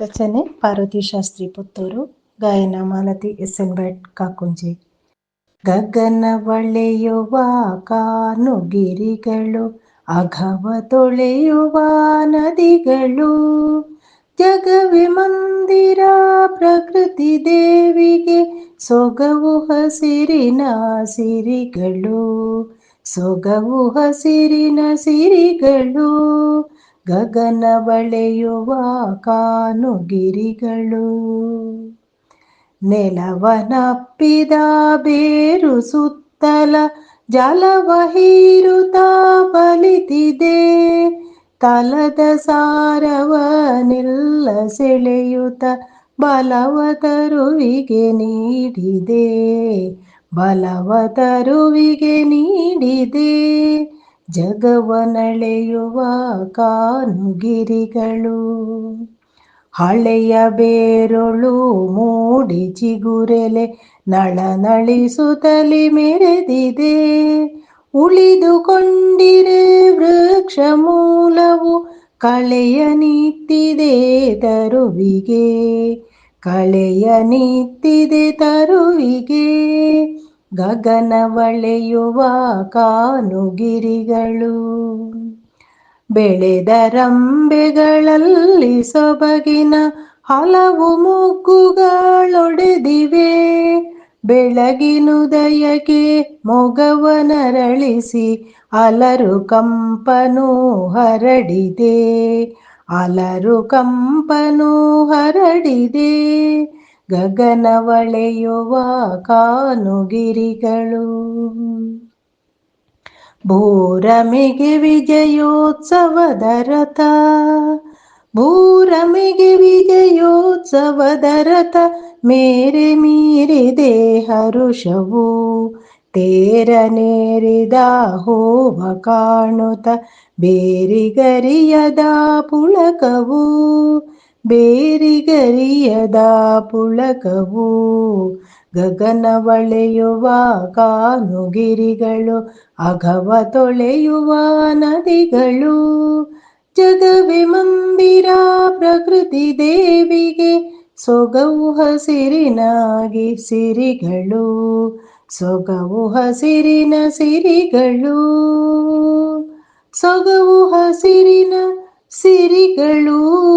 ರಚನೆ ಪಾರ್ವತಿ ಶಾಸ್ತ್ರಿ ಪುತ್ತೂರು, ಗಾಯನ Malathi S N Bhat Kakunji. ಗಗನ ಬಳೆಯುವ ಕಾನುಗಿರಿಗಳು, ಅಘವ ತೊಳೆಯುವ ನದಿಗಳು, ಜಗವಿ ಮಂದಿರ ಪ್ರಕೃತಿ ದೇವಿಗೆ, ಸೊಗವು ಹಸಿರಿನ ಸಿರಿಗಳು, ಸೊಗವು ಹಸಿರಿನ ಸಿರಿಗಳು ಗಗನ ಬಳೆಯುವ ಕಾನುಗಿರಿಗಳು. ನೆಲವನಪ್ಪಿದ ಬೇರು ಸುತ್ತಲ ಜಲವ ಹೀರುತ್ತ ಬಲಿತಿದೆ. ತಲದ ಸಾರವನೆಲ್ಲ ಸೆಳೆಯುತ್ತ ಬಲವತರುವಿಗೆ ನೀಡಿದೆ. ಬಲವತರುವಿಗೆ ನೀಡಿದೆ. ಜಗವನಳೆಯುವ ಕಾನುಗಿರಿಗಳು. ಹಳೆಯ ಬೇರೊಳು ಮೂಡಿ ಚಿಗುರೆಲೆ ನಳನಳಿಸುತ್ತಲಿ ಮೆರೆದಿದೆ. ಉಳಿದುಕೊಂಡಿರೆ ವೃಕ್ಷ ಮೂಲವು ಕಳೆಯ ನಿಂತಿದೆ ತರುವಿಗೆ. ಕಳೆಯ ನಿಂತಿದೆ ತರುವಿಗೆ. ಗಗನ ಬಳೆಯುವ ಕಾನುಗಿರಿಗಳು. ಬೆಳೆದ ರಂಬೆಗಳಲ್ಲಿ ಸೊಬಗಿನ ಹಲವು ಮೊಗ್ಗುಗಳೊಡೆದಿವೆ ಬೆಳಗಿನುದಯಕ್ಕೆ ಮೊಗವನರಳಿಸಿ ಅಲರು ಕಂಪನು ಹರಡಿದೆ. ಅಲರು ಕಂಪನು ಹರಡಿದೆ. ಗಗನ ಬಳೆಯುವ ಕಾನುಗಿರಿಗಳು ಭೂರಮೆಗೆ ವಿಜಯೋತ್ಸವದ ರಥ ಭೂರಮೆಗೆ ವಿಜಯೋತ್ಸವದ ರಥ ಮೇರೆ ಮೀರಿದೆ ಹರುಷವು ತೇರನೇರಿದ ಹೋವ ಕಾಣುತ್ತ ಬೇರಿಗರಿಯದ ಪುಳಕವು ಬೇರಿಗರಿಯದ ಪುಳಕವು ಗಗನ ಒಳೆಯುವ ಕಾನುಗಿರಿಗಳು, ಅಘವ ತೊಳೆಯುವ ನದಿಗಳು. ಜಗವೆ ಮಂದಿರ ಪ್ರಕೃತಿ ದೇವಿಗೆ ಸೊಗವು ಹಸಿರಿನಾಗಿ ಸಿರಿಗಳು, ಸೊಗವು ಹಸಿರಿನ ಸಿರಿಗಳು. ಸೊಗವು ಹಸಿರಿನ ಸಿರಿಗಳು.